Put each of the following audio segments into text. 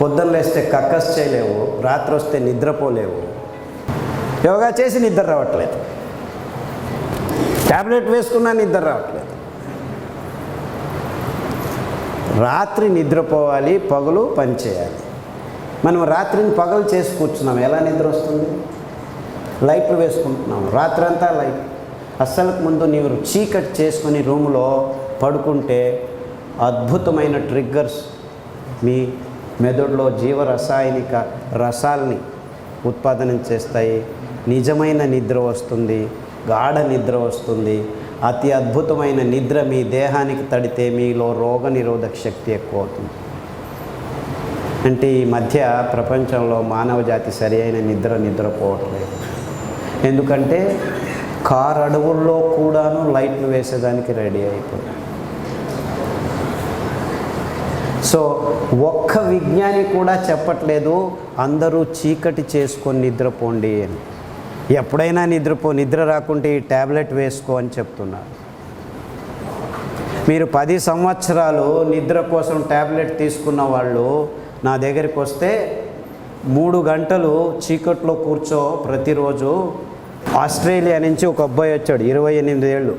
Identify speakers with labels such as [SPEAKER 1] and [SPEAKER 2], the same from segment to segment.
[SPEAKER 1] పొద్దున్న లేస్తే కక్కస్ చేయలేవు రాత్రి వస్తే నిద్రపోలేవు. యోగా చేసి నిద్ర రావట్లేదు. ట్యాబ్లెట్ వేసుకున్నా నిద్ర రావట్లేదు. రాత్రి నిద్రపోవాలి పగలు పనిచేయాలి మనం రాత్రిని పగలు చేసి కూర్చున్నాం. ఎలా నిద్ర వస్తుంది? లైట్లు వేసుకుంటున్నాం. రాత్రి అంతా లైట్. అస్సలకు ముందు నీవు చీకటి చేసుకుని రూమ్లో పడుకుంటే అద్భుతమైన ట్రిగ్గర్స్ మీ మెదడులో జీవ రసాయనిక రసాల్ని ఉత్పాదనం చేస్తాయి. నిజమైన నిద్ర వస్తుంది. గాఢ నిద్ర వస్తుంది. అతి అద్భుతమైన నిద్ర మీ దేహానికి తడితే మీలో రోగ నిరోధక శక్తి ఎక్కువ అవుతుంది అంటే ఈ మధ్య ప్రపంచంలో మానవ జాతి సరి అయిన నిద్ర నిద్రపోవట్లేదు. ఎందుకంటే కార్ అడవుల్లో కూడాను లైట్లు వేసేదానికి రెడీ అయిపోయింది సో ఒక్క విజ్ఞాని కూడా చెప్పట్లేదు అందరూ చీకటి చేసుకొని నిద్రపోండి అని. ఎప్పుడైనా నిద్రపో నిద్ర రాకుంటే ఈ ట్యాబ్లెట్ వేసుకో అని చెప్తున్నారు. మీరు పది సంవత్సరాలు నిద్ర కోసం ట్యాబ్లెట్ తీసుకున్న వాళ్ళు నా దగ్గరికి వస్తే మూడు గంటలు చీకట్లో కూర్చో ప్రతిరోజు. ఆస్ట్రేలియా నుంచి ఒక అబ్బాయి వచ్చాడు ఇరవై ఎనిమిది ఏళ్ళు.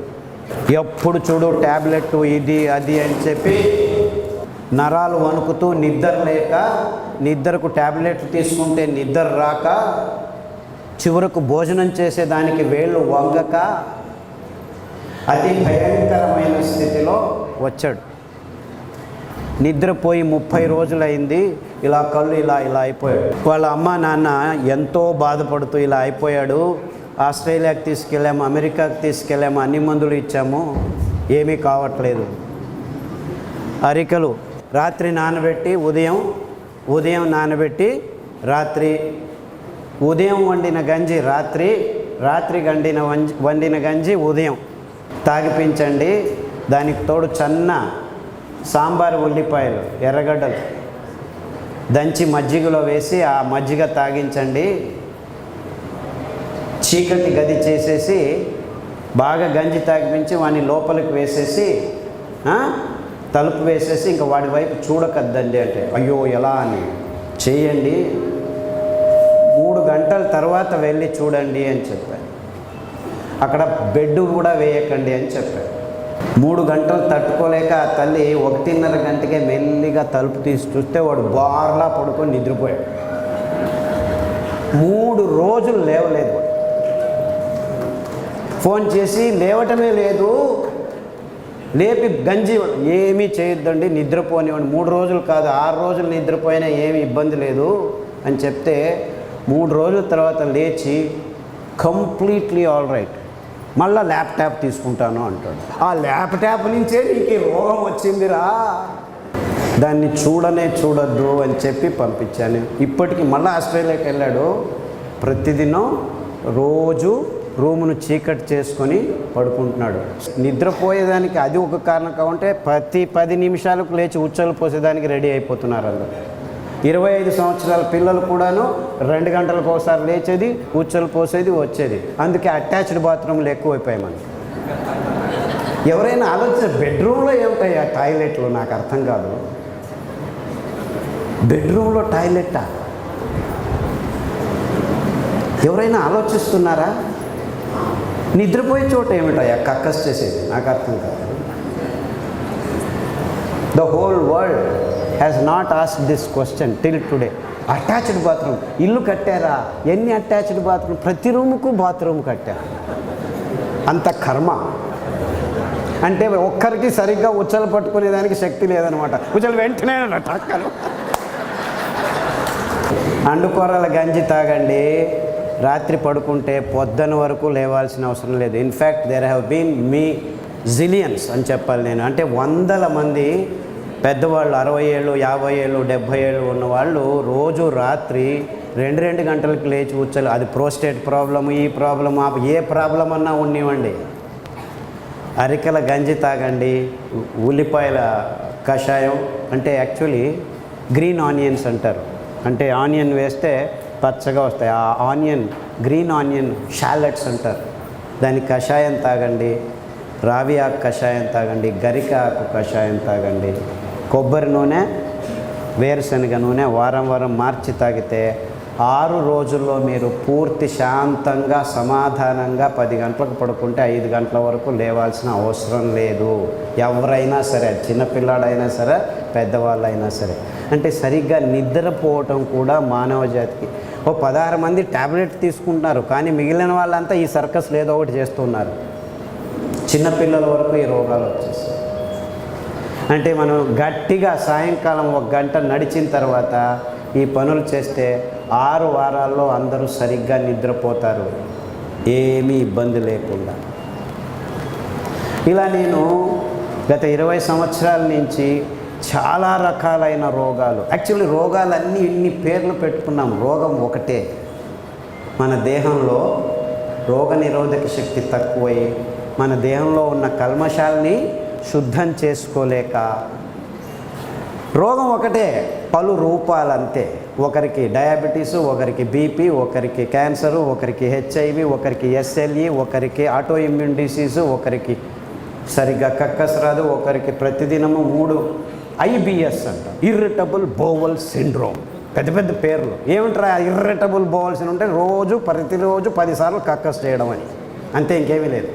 [SPEAKER 1] ఎప్పుడు చూడు ట్యాబ్లెట్ ఇది అది అని చెప్పి నరాలు వణుకుతూ నిద్ర లేక నిద్రకు ట్యాబ్లెట్లు తీసుకుంటే నిద్ర రాక చివరకు భోజనం చేసేదానికి వేళ్ళు వంగక అతి భయంకరమైన స్థితిలో వచ్చాడు. నిద్రపోయి ముప్పై రోజులైంది. ఇలా కళ్ళు ఇలా ఇలా అయిపోయాడు. వాళ్ళ అమ్మ నాన్న ఎంతో బాధపడుతూ ఇలా అయిపోయాడు. ఆస్ట్రేలియాకి తీసుకెళ్ళాము అమెరికాకి తీసుకెళ్ళాము అన్ని మందులు ఇచ్చాము. ఏమీ కావట్లేదు. అరికలు రాత్రి నానబెట్టి ఉదయం ఉదయం నానబెట్టి రాత్రి ఉదయం వండిన గంజి రాత్రి రాత్రి గండిన వంజి వండిన గంజి ఉదయం. తాగిపించండి. దానికి తోడు చన్న సాంబార్ ఉల్లిపాయలు ఎర్రగడ్డలు. దంచి మజ్జిగలో వేసి ఆ మజ్జిగ తాగించండి. చీకటి గది చేసేసి బాగా గంజి తాగిపించి వాడిని లోపలికి వేసేసి తలుపు వేసేసి ఇంకా వాడి వైపు చూడకద్దండి అంటే అయ్యో ఎలా అని? చేయండి. మూడు గంటల తర్వాత వెళ్ళి చూడండి అని చెప్పాను అక్కడ బెడ్ కూడా వేయకండి అని చెప్పాడు మూడు గంటలు తట్టుకోలేక ఆ తల్లి ఒకటిన్నర గంటకే మెల్లిగా తలుపు తీసి చూస్తే వాడు బార్లా పడుకొని నిద్రపోయాడు. మూడు రోజులు లేవలేదు వాడు. ఫోన్ చేసి లేవటమే లేదు లేపి గంజి ఏమీ చేయొద్దండి నిద్రపోనివ్వండి. మూడు రోజులు కాదు ఆరు రోజులు నిద్రపోయినా ఏమీ ఇబ్బంది లేదు అని చెప్తే మూడు రోజుల తర్వాత లేచి కంప్లీట్లీ ఆల్ రైట్. మళ్ళీ ల్యాప్టాప్ తీసుకుంటాను అంటాడు. ఆ ల్యాప్టాప్ నుంచే నీకు రోగం వచ్చిందిరా. దాన్ని చూడనే చూడొద్దు అని చెప్పి పంపించాను. ఇప్పటికి మళ్ళీ ఆస్ట్రేలియాకి వెళ్ళాడు. ప్రతిదినం రోజు రూమును చీకటి చేసుకొని పడుకుంటున్నాడు. నిద్రపోయేదానికి అది ఒక కారణం కావంటే ప్రతి పది నిమిషాలకు లేచి ఉచ్చలు పోసేదానికి రెడీ అయిపోతున్నారు అందరు. ఇరవై ఐదు సంవత్సరాల పిల్లలు కూడాను రెండు గంటలకు ఒకసారి లేచేది కూర్చొని పోసేది వచ్చేది. అందుకే అటాచ్డ్ బాత్రూమ్లు ఎక్కువైపోయాయి మనకి. ఎవరైనా ఆలోచన బెడ్రూమ్లో ఏమిటాయి ఆ టాయిలెట్లు? నాకు అర్థం కాదు. బెడ్రూమ్లో టాయిలెట్టా ఎవరైనా ఆలోచిస్తున్నారా? నిద్రపోయే చోట ఏమిటాయా? కక్కస్ చేసేది. నాకు అర్థం కాదు. The whole world has not ask this question till today attached bathroom ఇల్లు కట్టారా ఎన్ని అటాచ్డ్ బాత్రూమ్ ప్రతి రూముకు బాత్రూమ్ కట్టారు అంత కర్మ అంటే ఒక్కరికి సరిగ్గా ఉచ్చలు పట్టుకునేదానికి శక్తి లేదనమాట ఉచ్చలు వెంటనే టక్కలు అండుకూరల గంజి తాగండి రాత్రి పడుకుంటే పొద్దున వరకు లేవాల్సిన అవసరం లేదు in fact there have been me zillions అని చెప్పాలి నేను అంటే వందల మంది పెద్దవాళ్ళు అరవై ఏళ్ళు యాభై ఏళ్ళు డెబ్భై ఏళ్ళు ఉన్న వాళ్ళు రోజు రాత్రి రెండు రెండు గంటలకు లేచి కూర్చోలు. అది ప్రోస్టేట్ ప్రాబ్లం ఈ ప్రాబ్లం ఆ ఏ ప్రాబ్లం అన్నా ఉండేవండి అరికెల గంజి తాగండి ఉల్లిపాయల కషాయం అంటే యాక్చువల్లీ గ్రీన్ ఆనియన్స్ అంటారు. అంటే ఆనియన్ వేస్తే పచ్చగా వస్తాయి. ఆ ఆనియన్ గ్రీన్ ఆనియన్ షాలెట్స్ అంటారు. దాని కషాయం తాగండి రావి ఆకు కషాయం తాగండి గరిక ఆకు కషాయం తాగండి. కొబ్బరి నూనె వేరుశనగ నూనె వారం వారం మార్చి తాగితే ఆరు రోజుల్లో మీరు పూర్తి శాంతంగా సమాధానంగా పది గంటలకు పడుకుంటే ఐదు గంటల వరకు లేవాల్సిన అవసరం లేదు. ఎవరైనా సరే చిన్నపిల్లాడైనా సరే పెద్దవాళ్ళైనా సరే. అంటే సరిగ్గా నిద్రపోవటం కూడా మానవ జాతికి. ఓ పదహారు మంది ట్యాబ్లెట్ తీసుకుంటున్నారు కానీ మిగిలిన వాళ్ళంతా ఈ సర్కస్ లేదో ఒకటి చేస్తున్నారు. చిన్నపిల్లల వరకు ఈ రోగాలు వచ్చేసి. అంటే మనం గట్టిగా సాయంకాలం ఒక గంట నడిచిన తర్వాత ఈ పనులు చేస్తే ఆరు వారాల్లో అందరూ సరిగ్గా నిద్రపోతారు. ఏమీ ఇబ్బంది లేకుండా. ఇలా నేను గత ఇరవై సంవత్సరాల నుంచి చాలా రకాలైన రోగాలు. యాక్చువల్లీ రోగాలన్నీ ఇన్ని పేర్లు పెట్టుకున్నాం. రోగం ఒకటే. మన దేహంలో రోగ నిరోధక శక్తి తక్కువై మన దేహంలో ఉన్న కల్మషాల్ని శుద్ధం చేసుకోలేక. రోగం ఒకటే పలు రూపాలు అంతే ఒకరికి డయాబెటీసు ఒకరికి బీపీ ఒకరికి క్యాన్సరు ఒకరికి హెచ్ఐవి ఒకరికి ఎస్ఎల్ఈ ఒకరికి ఆటో ఇమ్యూన్ డిసీజు ఒకరికి సరిగ్గా కక్కస్ రాదు ఒకరికి ప్రతిదినము మూడు ఐబిఎస్ అంట. Irritable bowel syndrome. పెద్ద పెద్ద పేర్లు. ఏమంటారా ఇర్రిటబుల్ బోవల్స్ ఉంటే రోజు ప్రతిరోజు పదిసార్లు కక్కస్ చేయడం అని. అంతే ఇంకేమీ లేదు.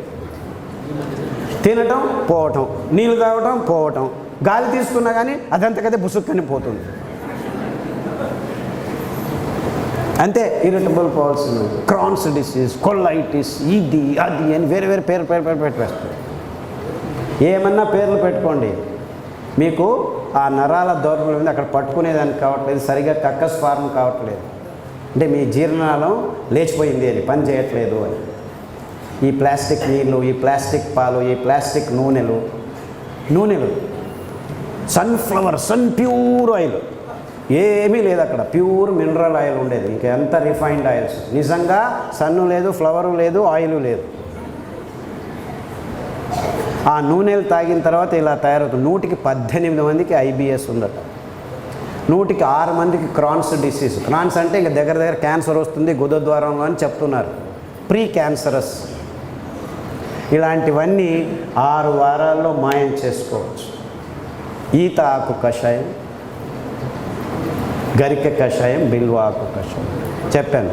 [SPEAKER 1] తినటం పోవటం నీళ్ళు తాగటం పోవటం. గాలి తీసుకున్నా కానీ అదంతకదే బుసుక్కని పోతుంది. అంతే irritable bowels Crohn's disease colitis ఇది అది అని వేరే వేరే పేరు పేరు పేరు పెట్టేస్తారు. ఏమన్నా పేర్లు పెట్టుకోండి. మీకు ఆ నరాల దౌర్బల్యం ఉంది అక్కడ పట్టుకునేదానికి కావట్లేదు సరిగా కక్కస్ ఫార్మ్ కావట్లేదు. అంటే మీ జీర్ణాలం లేచిపోయింది అని పని చేయట్లేదు అని. ఈ ప్లాస్టిక్ నీళ్ళు ఈ ప్లాస్టిక్ పాలు ఈ ప్లాస్టిక్ నూనెలు నూనెలు. Sunflower Sunpure oil. ఏమీ లేదు అక్కడ. ప్యూర్ మినరల్ ఆయిల్ ఉండేది. ఇంకా ఎంత రిఫైన్డ్ ఆయిల్స్. నిజంగా సన్ను లేదు ఫ్లవరు లేదు ఆయిల్ లేదు. ఆ నూనెలు తాగిన తర్వాత ఇలా తయారవుతుంది. నూటికి పద్దెనిమిది మందికి ఐబిఎస్ ఉందట. నూటికి ఆరు మందికి క్రాన్స్ డిసీజ్. క్రాన్స్ అంటే ఇంకా దగ్గర దగ్గర క్యాన్సర్ వస్తుంది గుదద్వారంలో అని చెప్తున్నారు. ప్రీ క్యాన్సరస్ ఇలాంటివన్నీ ఆరు వారాల్లో మాయం చేసుకోవచ్చు. ఈత ఆకు కషాయం గరిక కషాయం బిల్వ ఆకు కషాయం. చెప్పాను.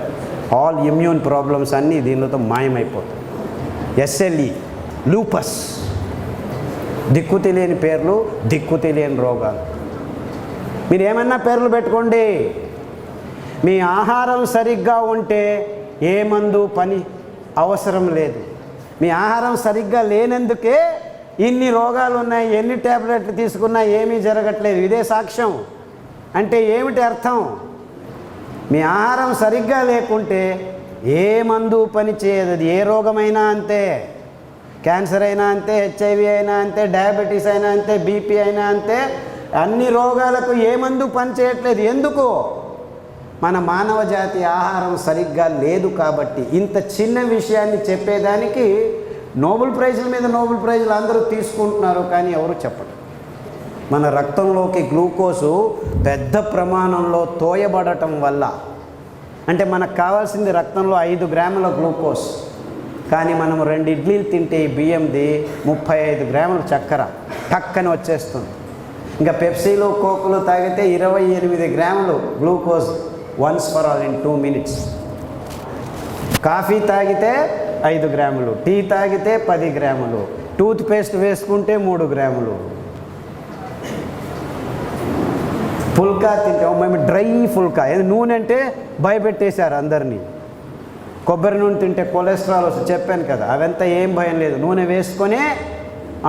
[SPEAKER 1] ఆల్ ఇమ్యూన్ ప్రాబ్లమ్స్ అన్నీ దీనితో మాయమైపోతాయి. ఎస్ఎల్ఈ లూపస్ దిక్కు తెలియని పేర్లు దిక్కు తెలియని రోగాలు. మీరు ఏమన్నా పేర్లు పెట్టుకోండి. మీ ఆహారం సరిగ్గా ఉంటే ఏ మందు పని అవసరం లేదు. మీ ఆహారం సరిగ్గా లేనందుకే ఇన్ని రోగాలు ఉన్నాయి ఎన్ని ట్యాబ్లెట్లు తీసుకున్నా ఏమీ జరగట్లేదు. ఇదే సాక్ష్యం. అంటే ఏమిటి అర్థం? మీ ఆహారం సరిగ్గా లేకుంటే ఏ మందు పని చేయదు. అది ఏ రోగమైనా అంతే. క్యాన్సర్ అయినా అంతే హెచ్ఐవి అయినా అంతే డయాబెటీస్ అయినా అంతే బీపీ అయినా అంతే. అన్ని రోగాలకు ఏ మందు పని చేయట్లేదు. ఎందుకు? మన మానవ జాతి ఆహారం సరిగ్గా లేదు కాబట్టి ఇంత చిన్న విషయాన్ని చెప్పేదానికి నోబెల్ ప్రైజుల మీద నోబెల్ ప్రైజులు అందరూ తీసుకుంటున్నారు కానీ ఎవరు చెప్పరు. మన రక్తంలోకి గ్లూకోజు పెద్ద ప్రమాణంలో తోయబడటం వల్ల అంటే మనకు కావాల్సింది రక్తంలో ఐదు గ్రాముల గ్లూకోజ్ కానీ మనం రెండు ఇడ్లీలు తింటే ఈ బియ్యంది ముప్పై ఐదు గ్రాముల చక్కెర టక్కని వచ్చేస్తుంది. ఇంకా పెప్సీలు కోకులు తాగితే ఇరవై ఎనిమిది గ్రాములు glucose once for all in two minutes coffee తాగితే ఐదు గ్రాములు టీ తాగితే పది గ్రాములు టూత్ పేస్ట్ వేసుకుంటే మూడు గ్రాములు. పుల్కా తింటే మేము డ్రై ఫుల్కా నూనె అంటే భయపెట్టేశారు అందరినీ. కొబ్బరి నూనె తింటే కొలెస్ట్రాల్ వస్తుంది చెప్పాను కదా అవంతా ఏం భయం లేదు. నూనె వేసుకొని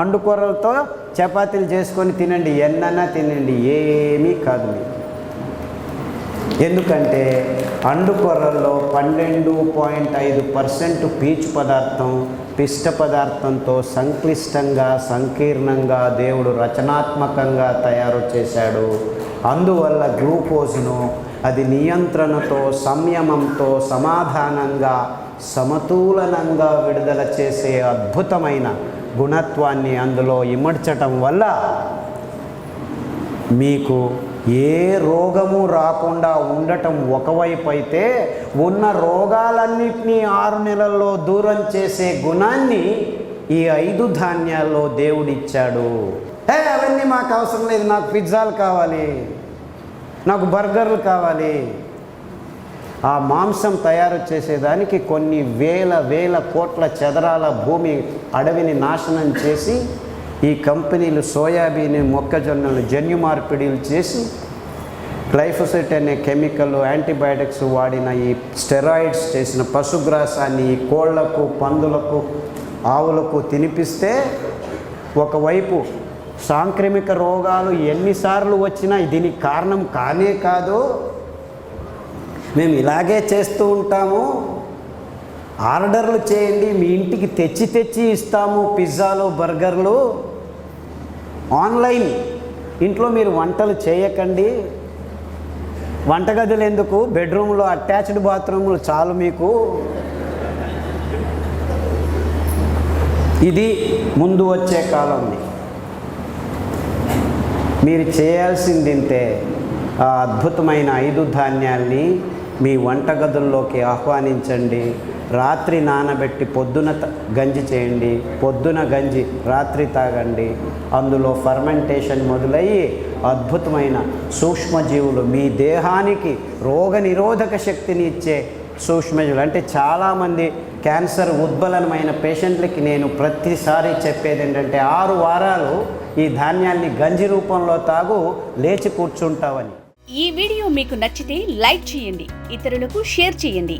[SPEAKER 1] అండుకూరలతో చపాతీలు చేసుకొని తినండి ఎన్నన్నా తినండి ఏమీ కాదు మీకు. ఎందుకంటే అండుకొర్రల్లో పన్నెండు పాయింట్ ఐదు పర్సెంట్ పీచు పదార్థం పిష్ట పదార్థంతో సంక్లిష్టంగా సంకీర్ణంగా దేవుడు రచనాత్మకంగా తయారు చేశాడు. అందువల్ల గ్లూకోజ్ను అది నియంత్రణతో సంయమంతో సమాధానంగా సమతూలనంగా విడుదల చేసే అద్భుతమైన గుణత్వాన్ని అందులో ఇమడ్చటం వల్ల మీకు ఏ రోగము రాకుండా ఉండటం ఒకవైపు అయితే ఉన్న రోగాలన్నింటినీ ఆరు నెలల్లో దూరం చేసే గుణాన్ని ఈ ఐదు ధాన్యాల్లో దేవుడిచ్చాడు. ఏ అవన్నీ మాకు అవసరం లేదు. నాకు పిజ్జాలు కావాలి. నాకు బర్గర్లు కావాలి. ఆ మాంసం తయారు చేసేదానికి కొన్ని వేల వేల కోట్ల చదరాల భూమి అడవిని నాశనం చేసి ఈ కంపెనీలు సోయాబీన్ మొక్కజొన్నలు జన్యు మార్పిడిలు చేసి గ్లైఫోసెట్ అనే కెమికల్ యాంటీబయాటిక్స్ వాడిన ఈ స్టెరాయిడ్స్ చేసిన పశుగ్రాసాన్ని ఈ కోళ్ళకు పందులకు ఆవులకు తినిపిస్తే ఒకవైపు సాంక్రమిక రోగాలు ఎన్నిసార్లు వచ్చినా దీనికి కారణం కానే కాదు. మేము ఇలాగే చేస్తూ ఉంటాము. ఆర్డర్లు చేయండి మీ ఇంటికి తెచ్చి తెచ్చి ఇస్తాము పిజ్జాలు బర్గర్లు. ఆన్లైన్. ఇంట్లో మీరు వంటలు చేయకండి. వంటగదులు ఎందుకు? బెడ్రూమ్లో అటాచ్డ్ బాత్రూమ్లు చాలు మీకు. ఇది ముందు వచ్చే కాలంది మీరు చేయాల్సింది ఆ అద్భుతమైన ఐదు ధాన్యాల్ని మీ వంటగదుల్లోకి ఆహ్వానించండి. రాత్రి నానబెట్టి పొద్దున త- గంజి చేయండి. పొద్దున గంజి రాత్రి తాగండి. అందులో ఫర్మెంటేషన్ మొదలయ్యి అద్భుతమైన సూక్ష్మజీవులు మీ దేహానికి రోగ నిరోధక శక్తిని ఇచ్చే సూక్ష్మజీవులు. అంటే చాలామంది క్యాన్సర్ ఉద్బలనమైన పేషెంట్లకి నేను ప్రతిసారి చెప్పేది ఏంటంటే ఆరు వారాలు ఈ ధాన్యాన్ని గంజి రూపంలో తాగు లేచి కూర్చుంటావని.
[SPEAKER 2] ఈ వీడియో మీకు నచ్చితే లైక్ చేయండి. ఇతరులకు షేర్ చేయండి.